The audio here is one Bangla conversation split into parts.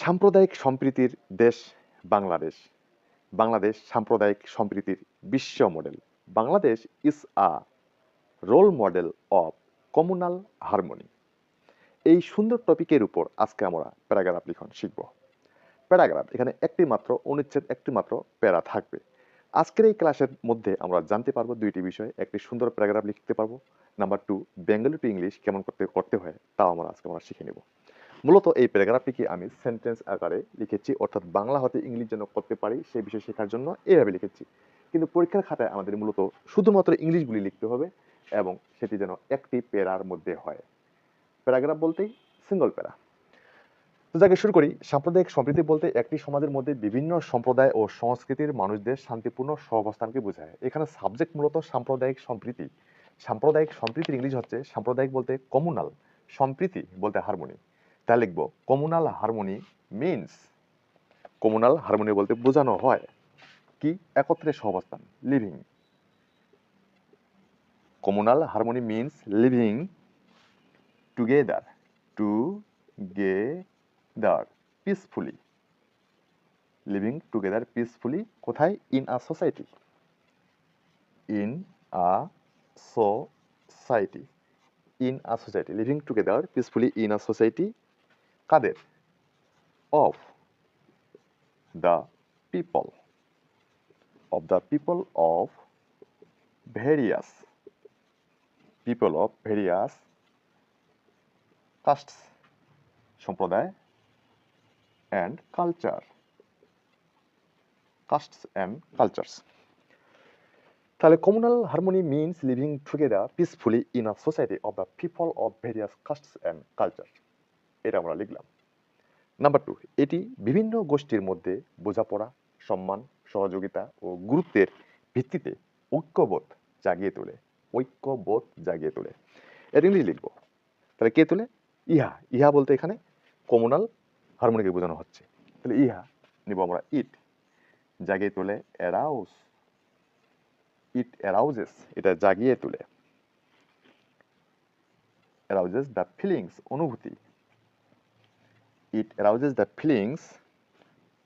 সাম্প্রদায়িক সম্প্রীতির দেশ বাংলাদেশ। বাংলাদেশ সাম্প্রদায়িক সম্প্রীতির বিশ্ব model. Bangladesh is a role model of communal harmony এই সুন্দর টপিকের উপর আজকে আমরা প্যারাগ্রাফ লিখন শিখব। প্যারাগ্রাফ এখানে একটি মাত্র অনুচ্ছেদ একটি মাত্র প্যারা থাকবে। আজকের এই ক্লাসের মধ্যে আমরা জানতে পারব দুইটি বিষয়। একটি সুন্দর প্যারাগ্রাফ লিখতে পারব। Number two Bengali to English কেমন করতে করতে হয়, তাও আমরা আজকে আমরা শিখে নেব। মূলত এই প্যারাগ্রাফটিকে আমি সেন্টেন্স আকারে লিখেছি, অর্থাৎ বাংলা হতে ইংলিশ যেন করতে পারি, সেই বিষয় শেখার জন্য এইভাবে লিখেছি। কিন্তু পরীক্ষার খাতায় আমাদের মূলত শুধুমাত্র ইংলিশগুলি লিখতে হবে এবং সেটি যেন একটি প্যারার মধ্যে হয়। প্যারাগ্রাফ বলতেই সিঙ্গল প্যারা। তো যাকে, শুরু করি। সাম্প্রদায়িক সম্প্রীতি বলতে একটি সমাজের মধ্যে বিভিন্ন সম্প্রদায় ও সংস্কৃতির মানুষদের শান্তিপূর্ণ সহাবস্থানকে বোঝায়। এখানে সাবজেক্ট মূলত সাম্প্রদায়িক সম্প্রীতি। সাম্প্রদায়িক সম্প্রীতির ইংলিশ হচ্ছে সাম্প্রদায়িক বলতে কমুনাল সম্প্রীতি বলতে হারমোনি তাই লিখব। Communal harmony means communal harmony বলতে বোঝানো হয়। কি? একত্রে সহাবস্থান living communal harmony means living together together peacefully living together peacefully কোথায়? In a society in a society in a society living together peacefully in a society Quader of the people of the people of various people of various castes সম্প্রদায় and culture castes and cultures তাহলে communal harmony means living together peacefully in a society of the people of various castes and culture এটা আমরা লিখলাম। নাম্বার টু এটি বিভিন্ন গোষ্ঠীর মধ্যে বোঝাপড়া, সম্মান, সহযোগিতা ও গুরুত্বের ভিত্তিতে ঐক্যবোধ জাগিয়ে তোলে। ঐক্যবোধ জাগিয়ে তোলে। এর ইংলিশ লিখব। তাহলে কে তোলে? ইহা। ইহা বলতে এখানে কমুনাল হারমোনিকে বোঝানো হচ্ছে। তাহলে ইহা নিব আমরা ইট জাগিয়ে তোলে অ্যারাউস ইট অ্যারাউজেস এটা জাগিয়ে তোলে। অ্যারাউজেস দ্য ফিলিংস অনুভূতি। It arouses the feelings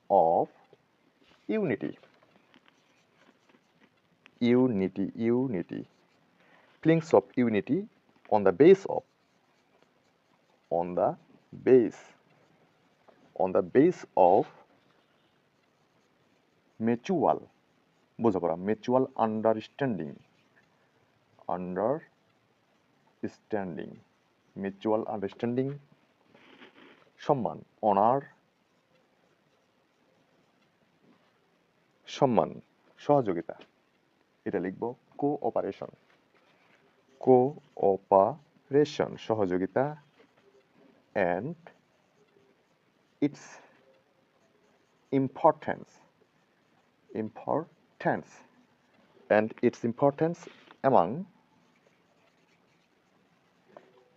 of unity unity unity feelings of unity on the base of on the base on the base of mutual mutual understanding understanding mutual understanding সম্মান অনার সম্মান, সহযোগিতা। এটা লিখব কোঅপারেশন কোঅপারেশন সহযোগিতা and its importance importance and its importance among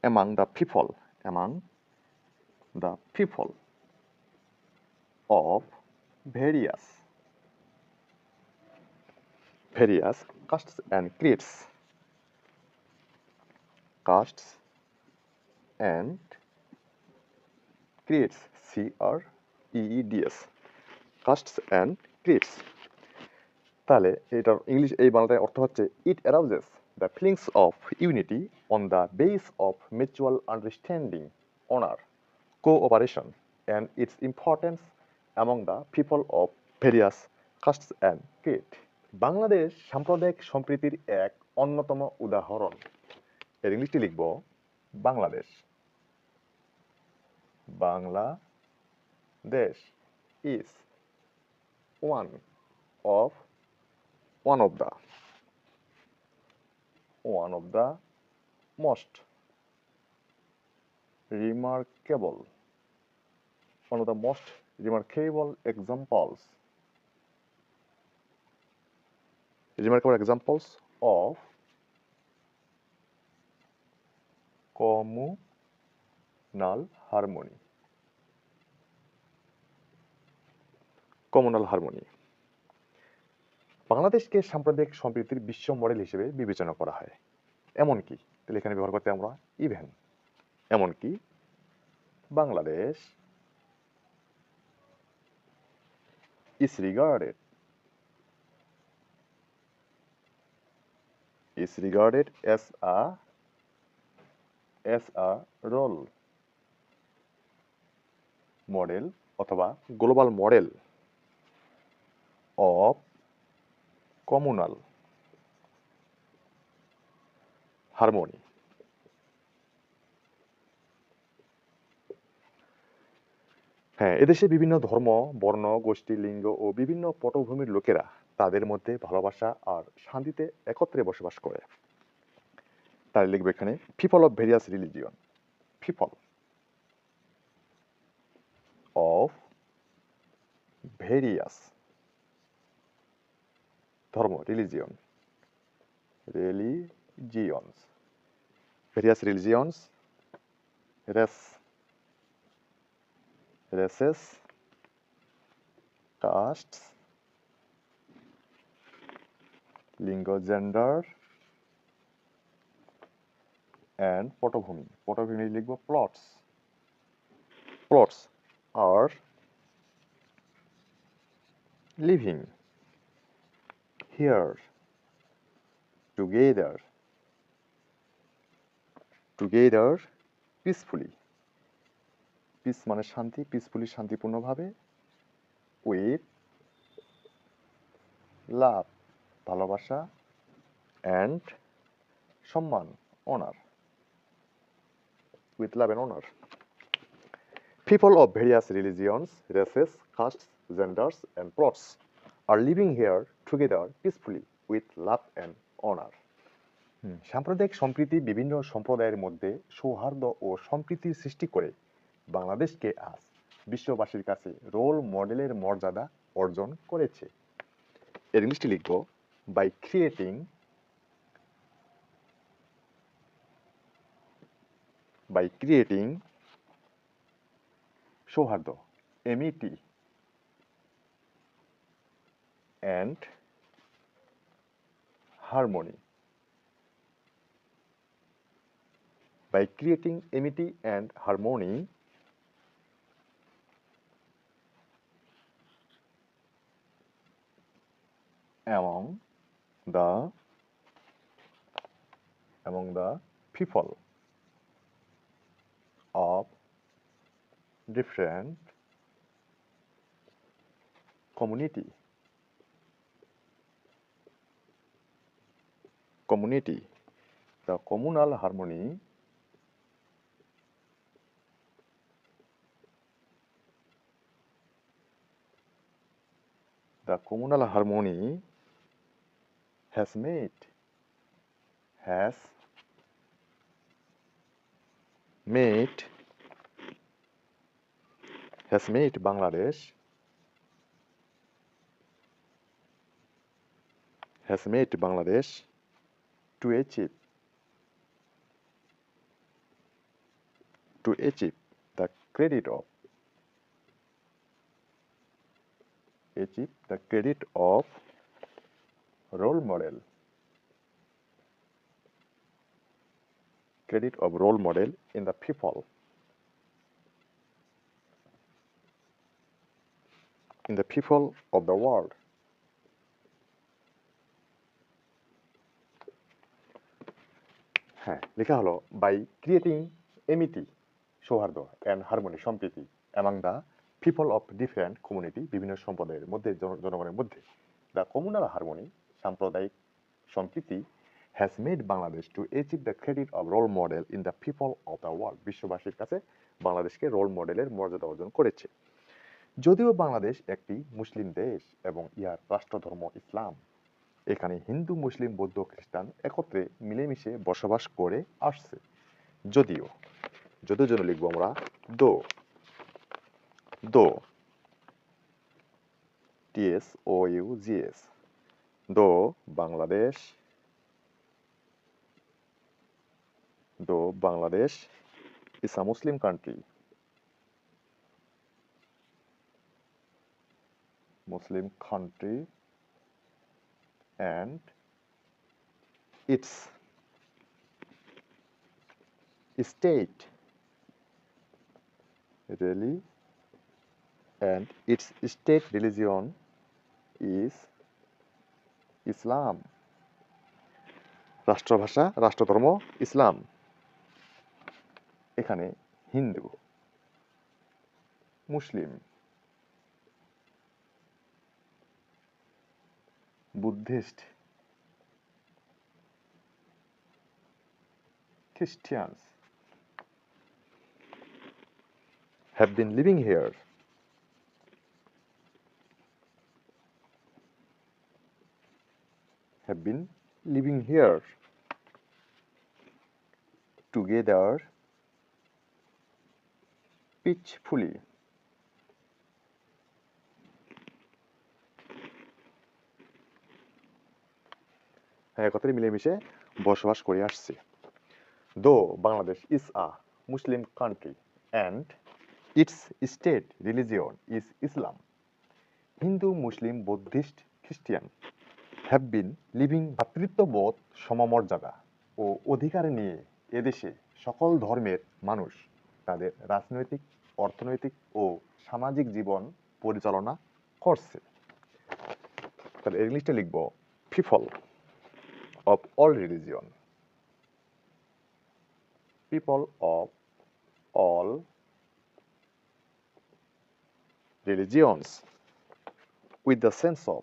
among the people, among the people of various various castes and creeds castes and creeds c r e e d s castes and creeds তাহলে এটার ইংলিশ এই বাংলাটার অর্থ হচ্ছে it arouses the feelings of unity on the base of mutual understanding honour cooperation and its importance among the people of various castes and creed. Bangladesh সাম্প্রদায়িক সম্প্রীতির এক অন্যতম উদাহরণ এর ইংলিশটি লিখব Bangladesh Bangladesh is one of one of the one of the most remarkable one of the most remarkable examples remarkable examples of communal harmony communal harmony বাংলাদেশকে সাম্প্রদায়িক সম্প্রীতির বিশ্ব মডেল হিসেবে বিবেচনা করা হয় এমনকি তাহলে এখানে ব্যবহার করতে আমরা ইভেন এমনকি Bangladesh is regarded is regarded as a as a role model অথবা global model of communal harmony হ্যাঁ এদেশে বিভিন্ন ধর্ম, বর্ণ, গোষ্ঠী, লিঙ্গ ও বিভিন্ন পটভূমির লোকেরা তাদের মধ্যে ভালোবাসা আর শান্তিতে একত্রে বসবাস করে। তাই লিখবে এখানে people of various religion people of various ধর্ম religion religions various religions race races, castes, lingo, gender, and পটভূমি পটভূমি লিখব plots plots are living here together together peacefully peace মানে শান্তি পিসফুলি শান্তিপূর্ণভাবে উইথ লাভ ভালোবাসা অ্যান্ড সম্মান honour with love and honour people of various religions races caste genders and plots R living here together peacefully with love and honour সাম্প্রদায়িক সম্প্রীতি বিভিন্ন সম্প্রদায়ের মধ্যে সৌহার্দ্য ও সম্প্রীতির সৃষ্টি করে বাংলাদেশকে আজ বিশ্ববাসীর কাছে রোল মডেলের মর্যাদা অর্জন করেছে। এর ইংলিশটি লিখব by creating by creating Souhardya amity and harmony by creating amity and harmony among the among the people of different community community the communal harmony the communal harmony has made has made has made Bangladesh has made Bangladesh to achieve to achieve the credit of achieve the credit of role model. Credit of role model in the people. In the people of the world. হ্যাঁ লেখা হলো বাই ক্রিয়েটিং এমিটি সৌহার্দ্য অ্যান্ড হারমোনি সম্প্রীতি among the people of different community বিভিন্ন সম্প্রদায়ের মধ্যে জনগণের মধ্যে দ্য কমিউনাল হারমোনি সাম্প্রদায়িক সম্প্রীতি has made Bangladesh to achieve the credit of role model in the people of the world বিশ্ববাসীর কাছে বাংলাদেশকে রোল মডেলের মর্যাদা অর্জন করেছে। যদিও বাংলাদেশ একটি মুসলিম দেশ এবং ইহার রাষ্ট্রধর্ম ইসলাম, এখানে হিন্দু, মুসলিম, বৌদ্ধ, খ্রিস্টান একত্রে মিলেমিশে বসবাস করে আসছে। যদিও যদিও জন্য লিখব আমরা, দো দো T S O you GS though Bangladesh though Bangladesh is a Muslim country. Muslim country and its state really and its state religion is Islam. রাষ্ট্রভাষা রাষ্ট্রধর্ম ইসলাম। এখানে Hindu Muslim Buddhist Christians have been living here have been living here together peacefully. হ্যাঁ কথাটি মিলেমিশে বসবাস করে আসছে। Though Bangladesh is a Muslim country and its state religion is Islam Hindu Muslim Buddhist Christian have been living ভ্রাতৃত্ববোধ সমমর্যাদা ও অধিকার নিয়ে এদেশে সকল ধর্মের মানুষ তাদের রাজনৈতিক, অর্থনৈতিক ও সামাজিক জীবন পরিচালনা করছে। তাহলে ইংলিশটা লিখব people of all religion people of all religions with the sense of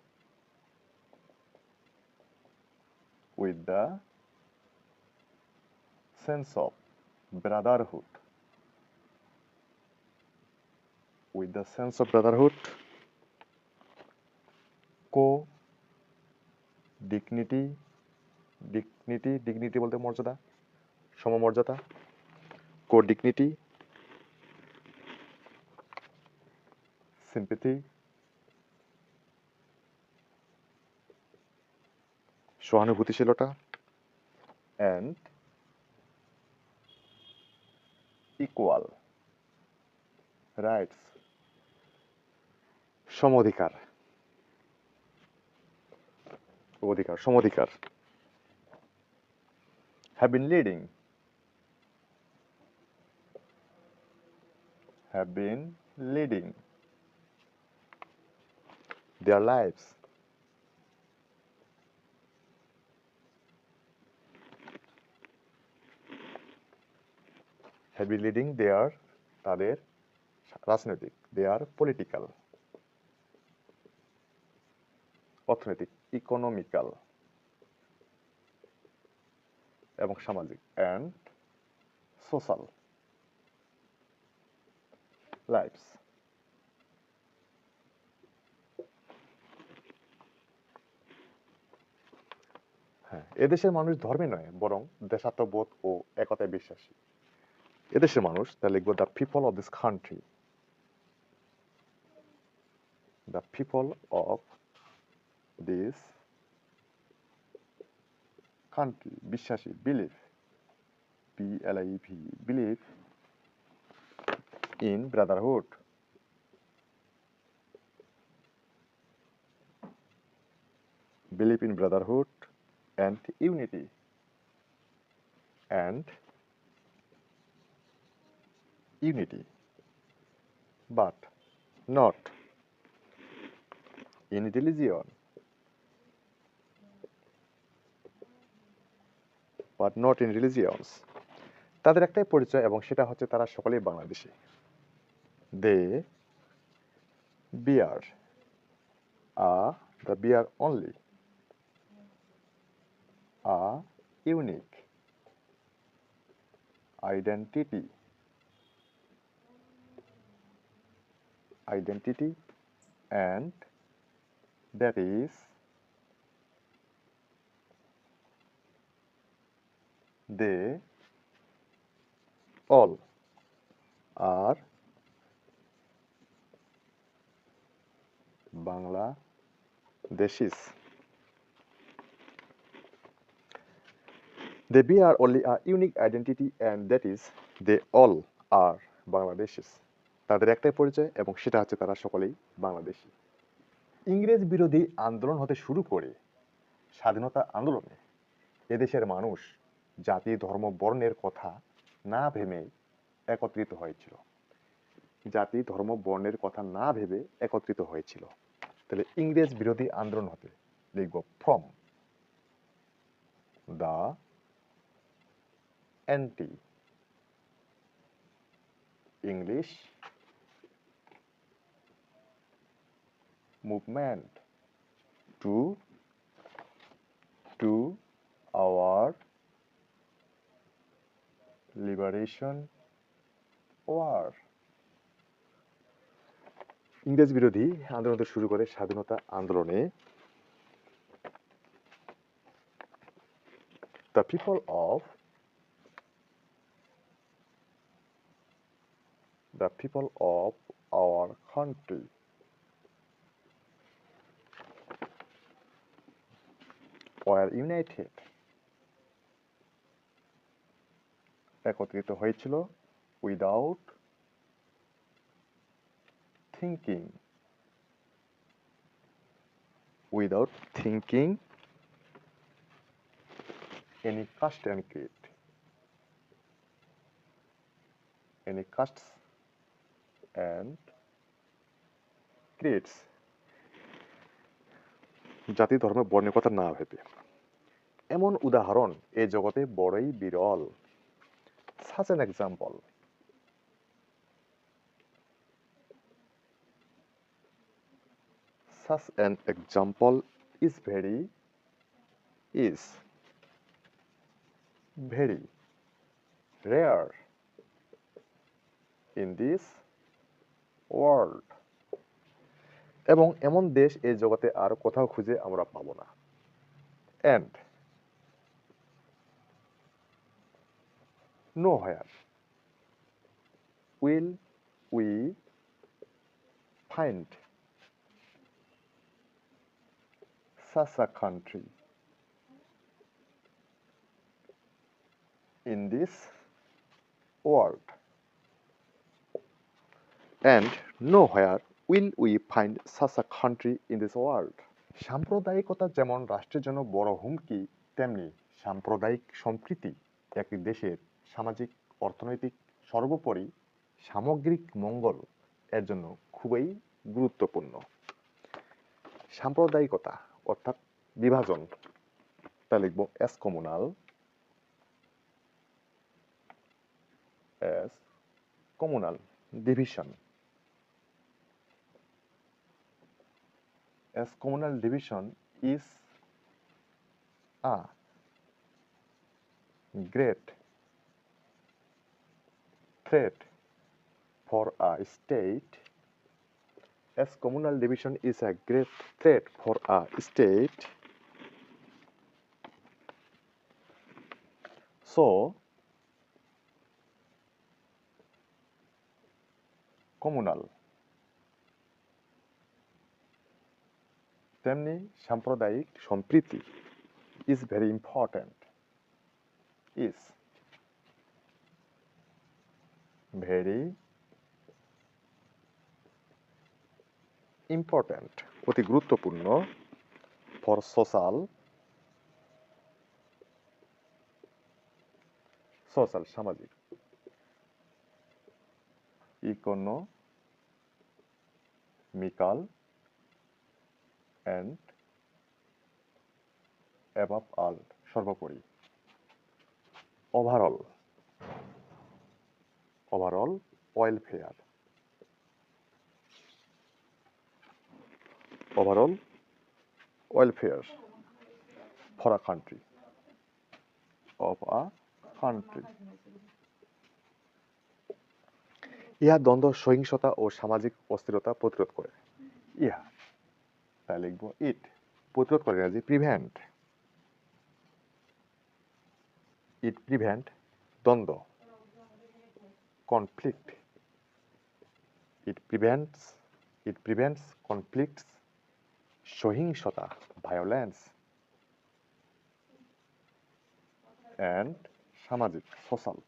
with the sense of brotherhood with the sense of brotherhood co dignity dignity dignity বলতে মর্যাদা সমমর্যাদা co dignity, সিম্পেথি সহানুভূতিশীলতা অ্যান্ড ইকুয়াল রাইটস সমঅধিকার অধিকার সমঅধিকার have been leading have been leading their lives have been leading their তাদের রাজনৈতিক দেয়ার পলিটিক্যাল অর্থনৈতিক ইকোনমিক্যাল এবং সামাজিক অ্যান্ড সোশ্যাল লাইফস হ্যাঁ এদেশের মানুষ ধর্মে নয়, বরং দেশাত্মবোধ ও একতায় বিশ্বাসী। এদেশের মানুষ তাহলে লিখব the people of this country the people of this country বিশ্বাসী believe B L I V believe in brotherhood believe in brotherhood and unity and unity, but not in religion but not in religions তাদের একটাই পরিচয় এবং সেটা হচ্ছে তারা সকলেই Bangladeshi. They bear a the bear only a unique identity identity and that is they all are Bangladeshis. They bear only a unique identity and that is they all are Bangladeshis. তাদের একটাই পরিচয় এবং সেটা হচ্ছে তারা সকলেই বাংলাদেশি। ইংরেজ বিরোধী আন্দোলন হতে শুরু করে স্বাধীনতা আন্দোলনে এদেশের মানুষ জাতি, ধর্ম, বর্ণের কথা না ভেবে একত্রিত হয়েছিল। জাতি, ধর্ম, বর্ণের কথা না ভেবে একত্রিত হয়েছিল। তাহলে ইংরেজ বিরোধী আন্দোলন হতে লিখব from the anti English movement to to our liberation war ইংরেজ বিরোধী আন্দোলন শুরু করে স্বাধীনতা আন্দোলনে। The people of the people of our country were united. একত্রিত হয়েছিল without thinking without thinking any caste and creed any castes and creeds জাতি, ধর্মে, বর্ণের কথা না ভেবে। এমন উদাহরণ এ জগতে বড়ই বিরল। Such an example such an example is very is very rare in this world এবং এমন দেশ এই জগতে আর কোথাও খুঁজে আমরা পাবো না। And nowhere will we find such a country in this world and nowhere will we find such a country in this world সাম্প্রদায়িকতা যেমন রাষ্ট্রের জন্য বড় হুমকি তেমনি সাম্প্রদায়িক সম্প্রীতি একটি দেশের সামাজিক, অর্থনৈতিক, সর্বোপরি সামগ্রিক মঙ্গল এর জন্য খুবই গুরুত্বপূর্ণ। সাম্প্রদায়িকতা, অর্থাৎ বিভাজন, তা লিখব as communal as communal division as communal division is a great threat for a state as communal division is a great threat for a state so communal তেমনি সাম্প্রদায়িক সম্প্রীতি is very important is very important অতি গুরুত্বপূর্ণ ফর সোশ্যাল সোশ্যাল সামাজিক economical and above all সর্বোপরি overall overall welfare overall welfare for a country of a country ইহা দ্বন্দ্ব, সহিংসতা ও সামাজিক অস্থিরতা প্রতিরোধ করে। ইহা, তাই লিখব ইট প্রতিরোধ করে ইংরাজি প্রিভেন্ট ইট প্রিভেন্ট দ্বন্দ্ব। Conflict it prevents it prevents conflicts সহিংসতা ভায়োলেন্স অ্যান্ড সামাজিক সোশ্যাল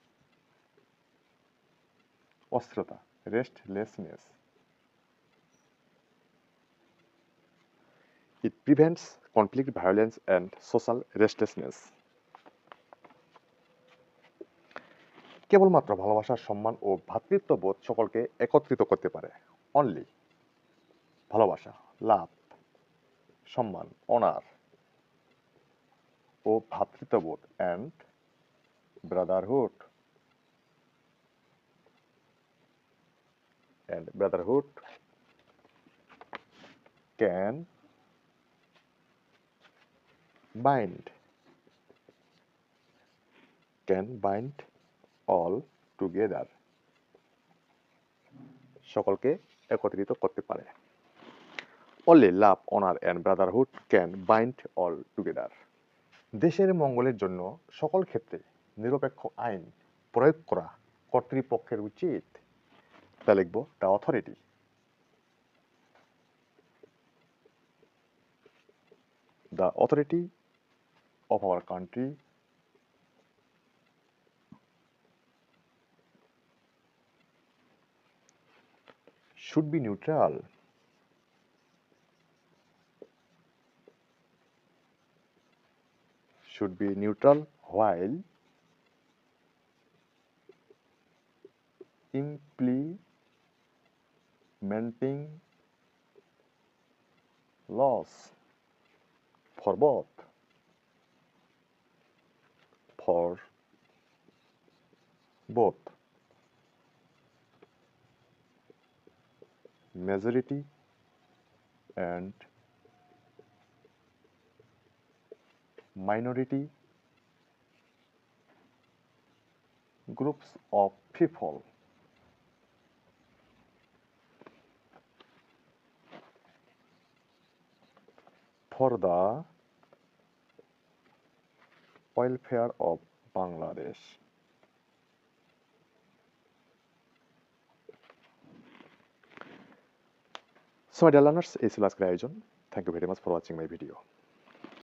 অস্থিরতা restlessness it prevents conflict violence and social restlessness কেবলমাত্র ভালোবাসা, সম্মান ও ভ্রাতৃত্ববোধ সকলকে একত্রিত করতে পারে। অনলি ভালোবাসা, লাভ, সম্মান অনার ও ভ্রাতৃত্ববোধ and brotherhood and brotherhood can bind, can bind all together সকলকে একত্রিত করতে পারে। Only love honour and brotherhood can bind all together দেশের মঙ্গলের জন্য সকল ক্ষেত্রে নিরপেক্ষ আইন প্রয়োগ করা কর্তৃপক্ষের উচিত। তা লিখব the authority the authority of our country should be neutral. Should be neutral while implementing laws for both for both majority and minority groups of people for the welfare of Bangladesh. So my dear learners, এই ছিল আজকের আয়োজন thank you very much for watching my video